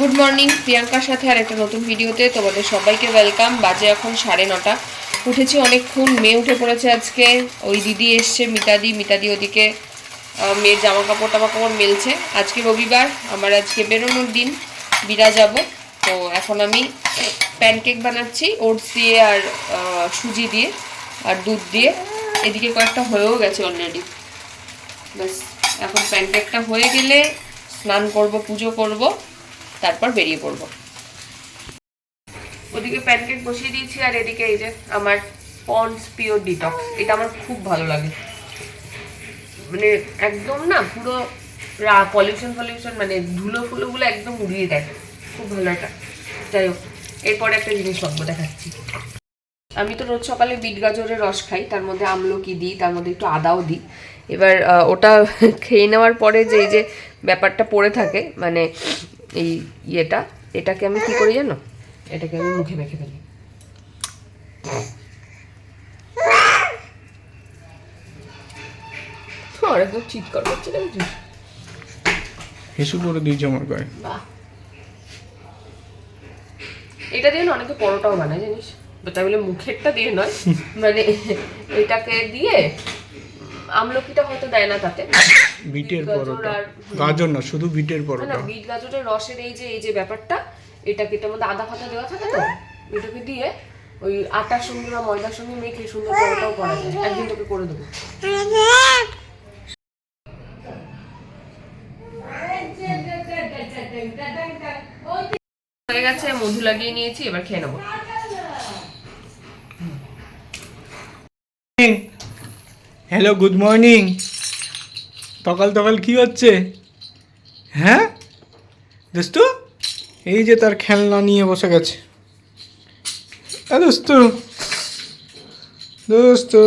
Good morning, প্রিয়াঙ্কার সাথে আর একটা নতুন ভিডিওতে তোমাদের সবাইকে ওয়েলকাম। বাজে এখন সাড়ে নটা। উঠেছি অনেকক্ষণ, মেয়ে উঠে পড়েছে আজকে। ওই দিদি এসছে, মিতাদি। মিতাদি ওদিকে মেয়ের জামা কাপড় টামা কাপড় মেলছে। আজকে রবিবার, আমার আজকে বেরোনোর দিন। বিরা যাব। তো এখন আমি প্যানকেক বানাচ্ছি, ওটস দিয়ে আর সুজি দিয়ে আর দুধ দিয়ে। এদিকে কয়েকটা হয়েও গেছে অলরেডি ব্যাস, এখন প্যানকেকটা হয়ে গেলে স্নান করব, পুজো করব। তারপর বেরিয়ে পড়ব। ওদিকে প্যানকেক বসিয়ে দিয়েছি আর এদিকে এই যে আমার পন্ডস পিওর ডিটক্স এটা আমার খুব ভালো লাগে। মানে একদম না পুরো পলিউশন পলিউশন মানে ধুলো ফুলোগুলো একদম উড়িয়ে দেয়। খুব ভালো একটা। যাই হোক, এরপরে একটা জিনিস ভাববো, দেখাচ্ছি। আমি তো রোজ সকালে বিট গাজরের রস খাই, তার মধ্যে আমলকি দিই, তার মধ্যে একটু আদাও দিই। এবার ওটা খেয়ে নেওয়ার পরে যে এই যে ব্যাপারটা পড়ে থাকে মানে এই ইয়েটা এটাকে আমি কি করি জানো? এটাকে আমি মুখে মেখে ফেলি। আর একদম চিৎকার করছে হিসু করে দিয়েছে আমার গায়ে। এটা দিয়ে না অনেকে পরোটাও বানায় জানিস? তাই বলে মুখেরটা দিয়ে নয় মানে এটাকে দিয়ে আমলকিটা হয়তো দেয় না তাতে। বিটের পরোটা। আর- গাজর না শুধু বিটের না না পরোটা। বিট গাজরের রসের এই যে এই যে ব্যাপারটা এটাকে এটার মধ্যে আদা ফাতা দেওয়া থাকে তো এটাকে দিয়ে ওই আটার সঙ্গে বা ময়দার সঙ্গে মেখে সুন্দর পরোটাও করা যায়। একদিন তোকে করে দেবো। হয়ে গেছে মধু লাগিয়ে নিয়েছি এবার খেয়ে নেব। হ্যালো গুড মর্নিং সকাল সকাল কি হচ্ছে? হ্যাঁ? দোস্তু এই যে তার খেলনা নিয়ে বসে গেছে। দোস্তু দোস্তু।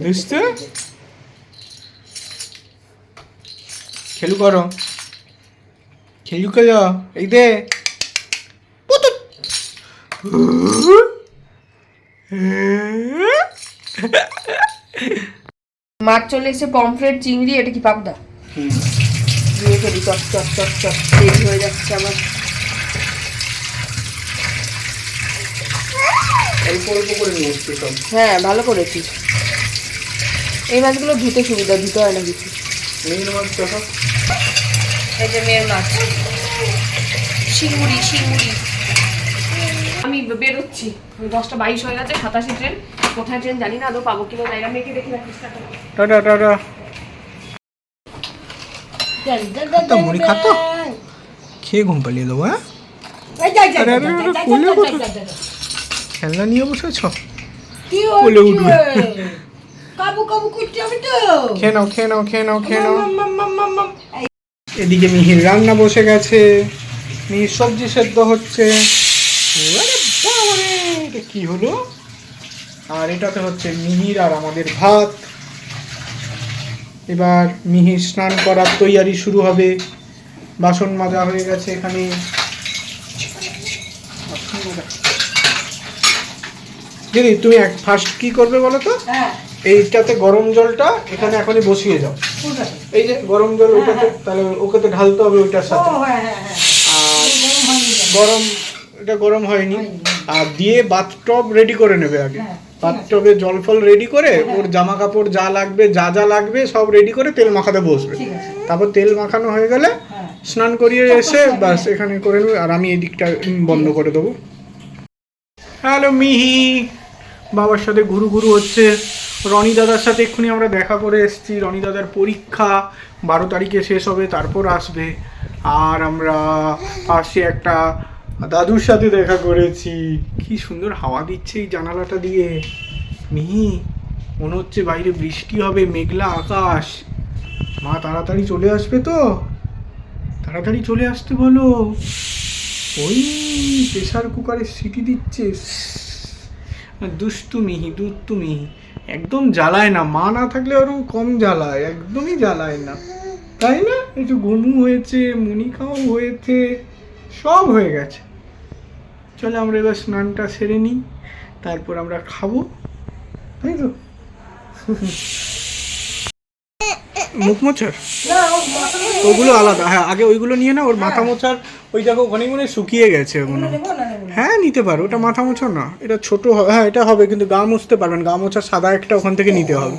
এই খেলু করো। খেলু করো এই দে। মাছ চলে এসে পমফ্রেট চিংড়ি এটা কি পাবদা। দিয়ে ফেলি চট চট চট চট দেরি হয়ে যাচ্ছে আমার। হ্যাঁ ভালো করেছিস। এই মাছগুলো ধুতে সুবিধা ধুতে হয় না কিছু মেন মাছ দেখো? এই যে মেয়ের মাছ। শিঙুড়ি শিঙুড়ি আমি বেরোচ্ছি। ওই দশটা বাইশ হয়ে গেছে সাতাশি ট্রেন। কোথায় ট্রেন জানি না আদৌ পাবো কিনা জায়গা মেয়েকে দেখি রাখিস টাটা। টাটা। তো মুড়ি খাতো? খেয়ে ঘুম পালিয়ে দেবো হ্যাঁ? আরে, আরে, আরে, কোলে বসে- খেলনা নিয়ে বসেছ কি কোলে উঠবে। কাবু কাবু করতে হবে তো খেয়ে নাও খেয়ে নাও খেয়ে খেয়ে এদিকে মিহির রান্না বসে গেছে। মিহির সবজি সেদ্ধ হচ্ছে। এটা কি হলো? আর এটাতে হচ্ছে মিহির আর আমাদের ভাত। এবার মিহির স্নান করার তৈয়ারি শুরু হবে। বাসন মাজা হয়ে গেছে এখানে। দিদি তুমি এক ফার্স্ট কি করবে বলো তো? হ্যাঁ। এইটাতে গরম জলটা এখানে এখনই বসিয়ে যাও এই যে গরম জল ওটাতে তাহলে ওকে তো ঢালতে হবে ওইটার সাথে। হ্যাঁ হ্যাঁ হ্যাঁ। আর গরম এটা গরম হয়নি। আর দিয়ে বাথটব রেডি করে নেবে আগে। হ্যাঁ। বাথটবে জল ফল রেডি করে ওর জামা কাপড় যা লাগবে যা যা লাগবে সব রেডি করে তেল মাখাতে বসবে। তারপর তেল মাখানো হয়ে গেলে হ্যাঁ। স্নান করিয়ে এসে বাস এখানে করে নেবে। আর আমি এই দিকটা বন্ধ করে দেবো। হ্যালো মিহি বাবার সাথে ঘুরু ঘুরু হচ্ছে। রনি দাদার সাথে এক্ষুনি আমরা দেখা করে এসেছি। রনি দাদার পরীক্ষা বারো তারিখে শেষ হবে, তারপর আসবে। আর আমরা পাশে একটা দাদুর সাথে দেখা করেছি। কি সুন্দর হাওয়া দিচ্ছে এই জানালাটা দিয়ে। মিহি মনে হচ্ছে বাইরে বৃষ্টি হবে, মেঘলা আকাশ। মা, তাড়াতাড়ি চলে আসবে তো? তাড়াতাড়ি চলে আসতে বলো। ওই প্রেশার কুকারে সিটি দিচ্ছে। দুষ্টু মিহি দুষ্টু মিহি একদম জ্বালায় না। মা না থাকলে ওরকম কম জ্বালায়। একদমই জ্বালায় না। তাই না? একটু ঘুমু হয়েছে মুনি খাওয়াও হয়েছে, সব হয়ে গেছে। চলো আমরা এবার স্নানটা সেরে নিই। তারপর আমরা খাব। তাই তো? মুখ মোচার ওগুলো আলাদা। হ্যাঁ আগে ওইগুলো নিয়ে না ওর মাথা মোচার ওই জায়গা ওখানে মনে শুকিয়ে গেছে ওগুলো হ্যাঁ নিতে পারো। ওটা মাথা মোছা না। এটা ছোট হবে হ্যাঁ এটা হবে কিন্তু গা মুছতে পারবেন। গা মোছা সাদা একটা ওখান থেকে নিতে হবে।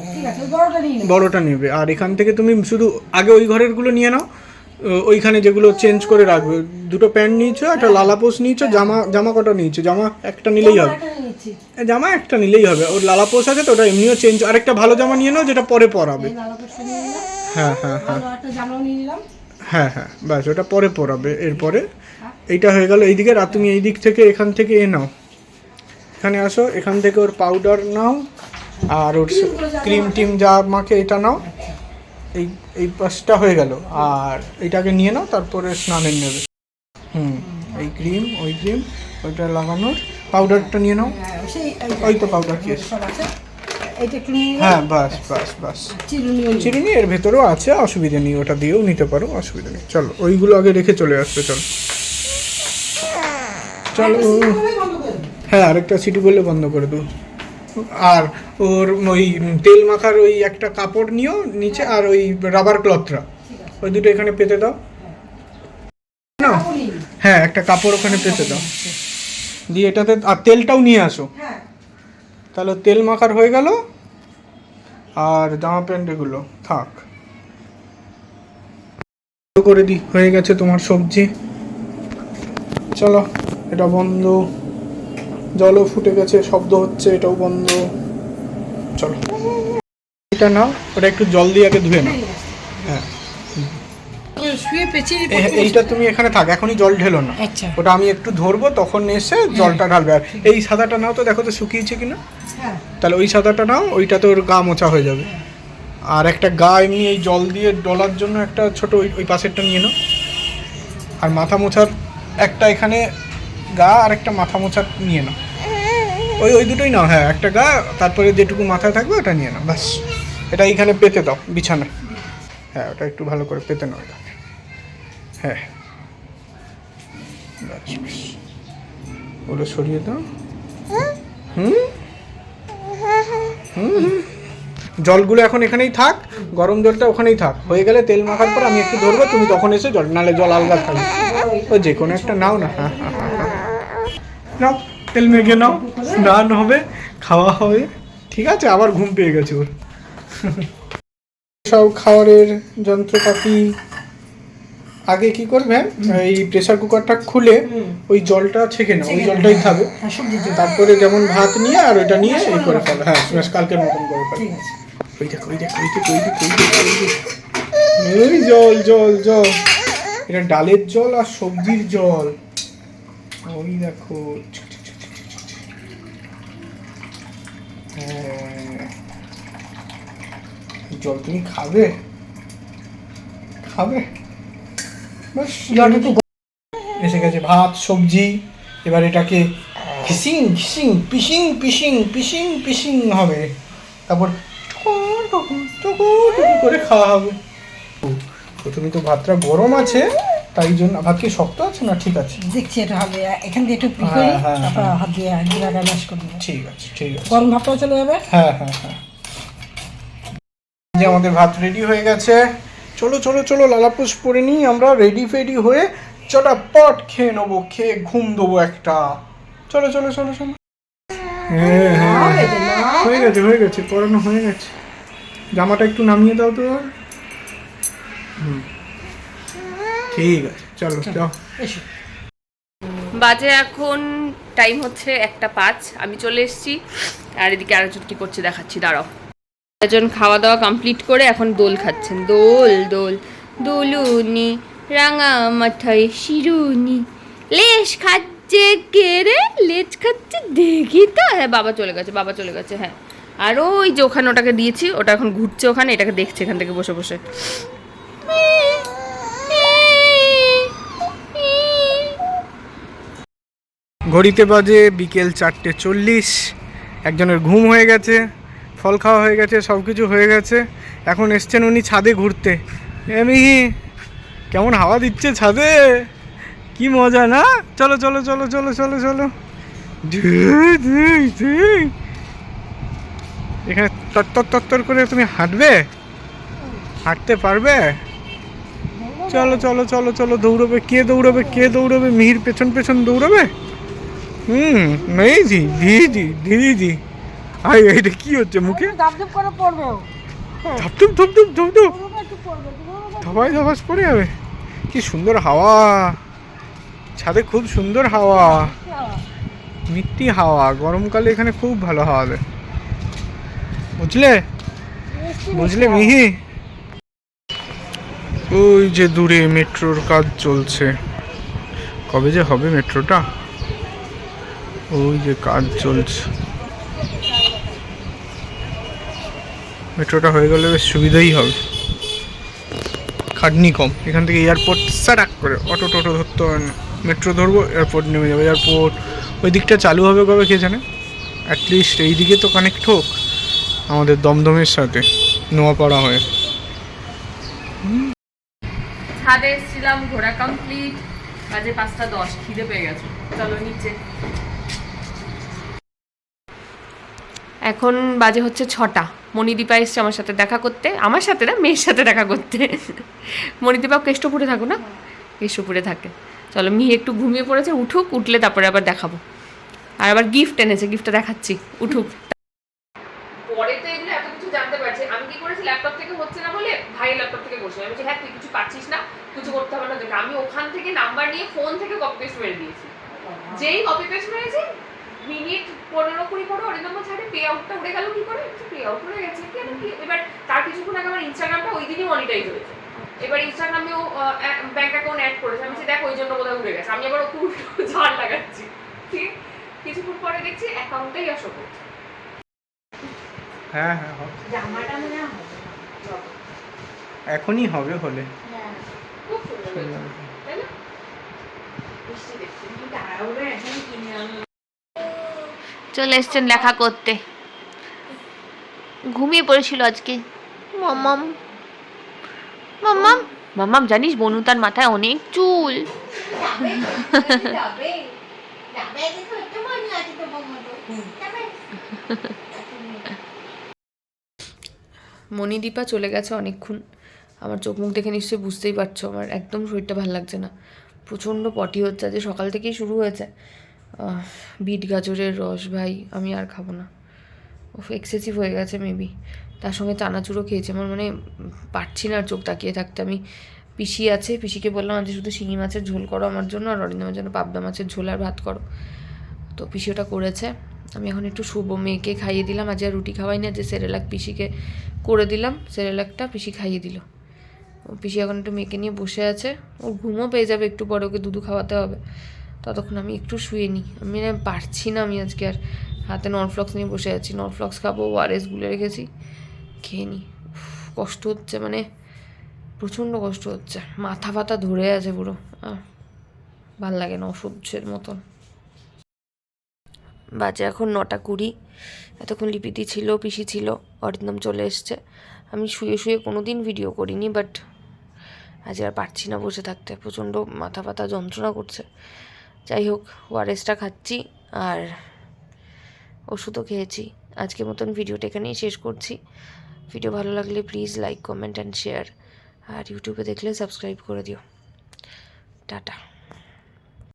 বড়টা নেব। আর এখান থেকে তুমি শুধু আগে ওই ঘরেরগুলো নিয়ে নাও। ওইখানে যেগুলো চেঞ্জ করে রাখবে। দুটো প্যান্ট নিয়েছো একটা লালাপোস নিয়েছো জামা জামা কটা নিয়েছো? জামা একটা নিলেই হবে। জামা একটা নিলেই হবে। ওর লালাপোস আছে তো ওটা এমনিও চেঞ্জ আরেকটা ভালো জামা নিয়ে নাও যেটা পরে পরাবে। হ্যাঁ হ্যাঁ হ্যাঁ। হ্যাঁ হ্যাঁ ব্যাস ওটা পরে পরাবে এরপরে। এইটা হয়ে গেল এইদিকে আর তুমি এই দিক থেকে এখান থেকে এ নাও। এখানে আসো এখান থেকে ওর পাউডার নাও আর ওর ক্রিম টিম যা মাকে এটা নাও। এই এই পাশটা হয়ে গেল আর এটাকে নিয়ে নাও তারপরে স্নানের নেবে। হুম এই ক্রিম ওই ক্রিম ওইটা লাগানোর পাউডারটা নিয়ে নাও। হ্যাঁ, ওই তো পাউডার কি আছে? একটু হ্যাঁ বাস বাস বাস। চিরুনি এর ভেতরেও আছে অসুবিধা নেই ওটা দিয়েও নিতে পারো অসুবিধা নেই। চলো ওইগুলো আগে রেখে চলে আসবে চলো। চলো। হ্যাঁ আরেকটা সিটি বললে বন্ধ করে দেবো আর ওর ওই তেল মাখার ওই একটা কাপড় নিও নিচে আর ওই রাবার ক্লথটা ওই দুটো এখানে পেতে দাও। না। হ্যাঁ একটা কাপড় ওখানে পেতে দাও। দিয়ে এটাতে আর তেলটাও নিয়ে আসো। হ্যাঁ। তাহলে তেল মাখার হয়ে গেল, আর জামা প্যান্ট এগুলো থাক। করে দি, হয়ে গেছে তোমার সবজি। চলো, এটা বন্ধ। জলও ফুটে গেছে, শব্দ হচ্ছে, এটাও বন্ধ। চলো। এটা নাও, ওটা একটু জল দিয়ে আগে ধুয়ে নাও। হ্যাঁ। শুয়ে পেঁচিয়ে এইটা তুমি এখানে থাক এখনই জল ঢেলো না। আচ্ছা। ওটা আমি একটু ধরবো তখন এসে জলটা ঢালবে। আর এই সাদাটা নাও তো দেখো তো শুকিয়েছে কিনা। হ্যাঁ। তাহলে ওই সাদাটা নাও ওইটা তোর গা মোছা হয়ে যাবে। আর একটা গা এমনি এই জল দিয়ে ডলার জন্য একটা ছোট ওই ওই পাশেরটা নিয়ে নাও। আর মাথা মোছার একটা এখানে গা আর একটা মাথা মোছার নিয়ে নাও। ওই ওই দুটোই নাও হ্যাঁ একটা গা তারপরে যেটুকু মাথায় থাকবে ওটা নিয়ে নাও ব্যাস। এটা এইখানে পেতে দাও বিছানায়। হ্যাঁ ওটা একটু ভালো করে পেতে নাও এটা। হ্যাঁ। ওগুলো সরিয়ে দাও। হুম। জলগুলো এখন এখানেই থাক গরম জলটা ওখানেই থাক। হয়ে গেলে তেল মাখার পর আমি একটু ধরবো তুমি তখন এসে জল নালে জল আলগা থাকবে। ও যে কোনো একটা নাও না। হ্যাঁ হ্যাঁ হ্যাঁ, হ্যাঁ। নাও তেল মেখে নাও স্নান হবে খাওয়া হবে। ঠিক আছে আবার ঘুম পেয়ে গেছে ওর। সব খাবারের যন্ত্রপাতি আগে কি করবেন এই প্রেসার কুকারটা খুলে ওই জলটা ছেঁকে নাও ওই জলটাই খাবে। হ্যাঁ তারপরে যেমন ভাত নিয়ে আর ওইটা নিয়ে এই করে ফেলো। হ্যাঁ কালকের মতন করে ফেলো। ওই দেখ ওই দেখ ওই দেখ ওই দেখ ওই জল জল জল। এটা ডালের জল আর সবজির জল। ওই দেখো। হ্যাঁ। জল তুমি খাবে? খাবে? এসে গেছে ভাত সবজি এবার এটাকে ঘিসিং ঘিসিং পিসিং পিসিং পিসিং পিসিং হবে। তারপর করে খাওয়া হবে। প্রথমে তো ভাতটা গরম আছে তাই জন্য ভাত কি শক্ত আছে না ঠিক আছে? দেখছি এটা হবে এখান দিয়ে একটু ই হ্যাঁ, করি হ্যাঁ, তারপর হ্যাঁ। হাত দিয়ে জিরাটা ম্যাশ করে দেবো ঠিক আছে ঠিক আছে। গরম ভাবটাও চলে যাবে। হ্যাঁ হ্যাঁ হ্যাঁ। যে আমাদের ভাত রেডি হয়ে গেছে। চলো চলো চলো লালাপুষ পরে নিই আমরা রেডি ফেডি হয়ে চটাপট খেয়ে নেব খেয়ে ঘুম দেবো একটা। চলো চলো চলো চলো। হ্যাঁ হ্যাঁ। হয়ে গেছে হয়ে গেছে পড়ানো হয়ে গেছে। জামাটা একটু নামিয়ে দাও তো হুম। ঠিক আছে চলো যাও। বাজে এখন টাইম হচ্ছে একটা পাঁচ আমি চলে এসেছি। আর এদিকে আরেকজন কি করছে দেখাচ্ছি দাঁড়াও। একজন খাওয়া দাওয়া কমপ্লিট করে এখন দোল খাচ্ছেন। দোল দোল। দোলুনি, রাঙা মাথায় শিরুনি। লেশ খাচ্ছে কে রে? লেজ খাচ্ছে দেখি তো। হ্যাঁ বাবা চলে গেছে, বাবা চলে গেছে হ্যাঁ। আর ওই যে ওখানে ওটাকে দিয়েছি, ওটা এখন ঘুরছে ওখানে, এটাকে দেখছে এখান থেকে বসে বসে। ঘড়িতে বাজে বিকেল চারটে চল্লিশ। একজনের ঘুম হয়ে গেছে। ফল খাওয়া হয়ে গেছে, সব কিছু হয়ে গেছে। এখন এসছেন উনি ছাদে ঘুরতে। এমনি কেমন হাওয়া দিচ্ছে ছাদে? কি মজা না? চলো চলো চলো চলো চলো চলো। এখানে তত্তর তত্তর করে তুমি হাঁটবে? হাঁটতে পারবে? চলো চলো চলো চলো, দৌড়বে। কে দৌড়বে কে দৌড়বে? মিহির পেছন পেছন দৌড়বে? হুম নেই জি, দিদি দিদি আই এটা কি হচ্ছে মুখে? দাপ দাপ করে পড়বে ধপধপ ধপধপ ধপধপ ধপাই ধপাস পড়ে যাবে। কি সুন্দর হাওয়া। ছাদে খুব সুন্দর হাওয়া। কি হাওয়া? গরমকালে এখানে খুব ভালো হাওয়া দেয়। বুঝলে? বুঝলে মিহি? ওই যে দূরে মেট্রোর কাজ চলছে। কবে যে হবে মেট্রোটা? ওই যে কাজ চলছে। মেট্রোটা হয়ে গেলে বেশ সুবিধাই হবে। খাটনি কম। এখান থেকে এয়ারপোর্ট সারাক করে অটো টোটো ধরতে হবে না। মেট্রো ধরবো, এয়ারপোর্ট নেমে যাবে। এয়ারপোর্ট ওই দিকটা চালু হবে কবে কে জানে? অ্যাটলিস্ট এই দিকে তো কানেক্ট হোক আমাদের দমদমের সাথে, নোয়াপাড়া হয়ে। ছাদে এসেছিলাম, ঘোরা কমপ্লিট বাজে পাঁচটা দশ, খিদে পেয়ে গেছে। চলো নিচে। এখন বাজে হচ্ছে ছটা। মণিদীপা এসছে আমার সাথে দেখা করতে। আমার সাথে না মেয়ের সাথে দেখা করতে। মণিদীপা কেষ্টপুরে থাকো না? কেষ্টপুরে থাকে। চলো মিহি একটু ঘুমিয়ে পড়েছে উঠুক উঠলে তারপরে আবার দেখাবো। আর আবার গিফট এনেছে গিফটটা দেখাচ্ছি। উঠুক। পরে তো এগুলো এত কিছু জানতে পারছে। আমি কি করেছি ল্যাপটপ থেকে হচ্ছে না বলে ভাই ল্যাপটপ থেকে বসে। আমি হ্যাঁ তুই কিছু পাচ্ছিস না কিছু করতে হবে না দেখ আমি ওখান থেকে নাম্বার নিয়ে ফোন থেকে কপি পেস্ট মেরে দিয়েছি। যেই কপি পেস্ট মেরেছি মিনিট কুড়ি পরে ওর নম্বর ছাড়ে পে আউটটা উড়ে গেল কি করে? পে আউট উড়ে গেছে। কেন কি? এবার তার কিছুক্ষণ আগে আমার ইনস্টাগ্রামটা ওই দিনই মনিটাইজ হয়েছে। এবার ইনস্টাগ্রামেও ব্যাংক অ্যাকাউন্ট অ্যাড করেছে। আমি দেখ ওই জন্য বোধহয় উড়ে গেছে। আমি আবার উল্টো ঝাড় লাগাচ্ছি। ঠিক কিছুক্ষণ পরে দেখছি অ্যাকাউন্টেই আসো করছে। হ্যাঁ হ্যাঁ হবে। জামাটা মনে হয় হবে। এখনই হবে হলে। হ্যাঁ। খুব সুন্দর তাই না? মিষ্টি দেখতে তুমি তাড়াহুড়ো এখন কিনে আনলো। চলে এসছেন লেখা করতে। ঘুমিয়ে পড়েছিল আজকে। মাম্মাম। মাম্মাম। মাম্মাম, জানিস বনু তার মাথায় অনেক চুল। মণিদীপা চলে গেছে অনেকক্ষণ। আমার চোখ মুখ দেখে নিশ্চয়ই বুঝতেই পারছ আমার। একদম শরীরটা ভালো লাগছে না। প্রচণ্ড পটি হচ্ছে। আজ সকাল থেকেই শুরু হয়েছে। বিট গাজরের রস ভাই, আমি আর খাব না। ও এক্সেসিভ হয়ে গেছে মেবি তার সঙ্গে চানাচুরও খেয়েছি, আমার মানে পারছি না আর চোখ তাকিয়ে থাকতে। আমি পিসি আছে, পিসিকে বললাম আজ শুধু শিঙি মাছের ঝোল করো আমার জন্য আর অরিন্দমের জন্য পাবদা মাছের ঝোল আর ভাত করো। তো পিসি ওটা করেছে। আমি এখন একটু শুভ মেয়েকে খাইয়ে দিলাম। আজ আর রুটি খাওয়াই না যে সেরেলাক পিসিকে করে দিলাম। সেরেলাকটা পিসি খাইয়ে দিল। পিসি এখন একটু মেয়েকে নিয়ে বসে আছে। ও ঘুমও পেয়ে যাবে, একটু পরে ওকে দুধু খাওয়াতে হবে। ততক্ষণ আমি একটু শুয়ে নিই। আমি পারছি না আমি আজকে আর হাতে ননফ্লক্স নিয়ে বসে আছি। ননফ্লক্স খাব ওয়ারেস গুলে রেখেছি। খেয়ে নিই। কষ্ট হচ্ছে মানে প্রচণ্ড কষ্ট হচ্ছে। মাথা ফাতা ধরে আছে পুরো। ভালো লাগে না অসহ্যের মতন। বাজে এখন নটা কুড়ি। এতক্ষণ লিপিতি ছিল, পিসি ছিল, অরিন্দম চলে এসছে। আমি শুয়ে শুয়ে কোনো দিন ভিডিও করিনি বাট আজ আর পারছি না বসে থাকতে। প্রচণ্ড মাথা ব্যথা যন্ত্রণা করছে। যাই হোক ওয়ারেসটা খাচ্ছি আর ওষুধও খেয়েছি। আজকের মতন ভিডিওটা এখানেই শেষ করছি। ভিডিও ভালো লাগলে please like comment and share আর ইউটিউবে দেখলে সাবস্ক্রাইব করে দিও। টাটা।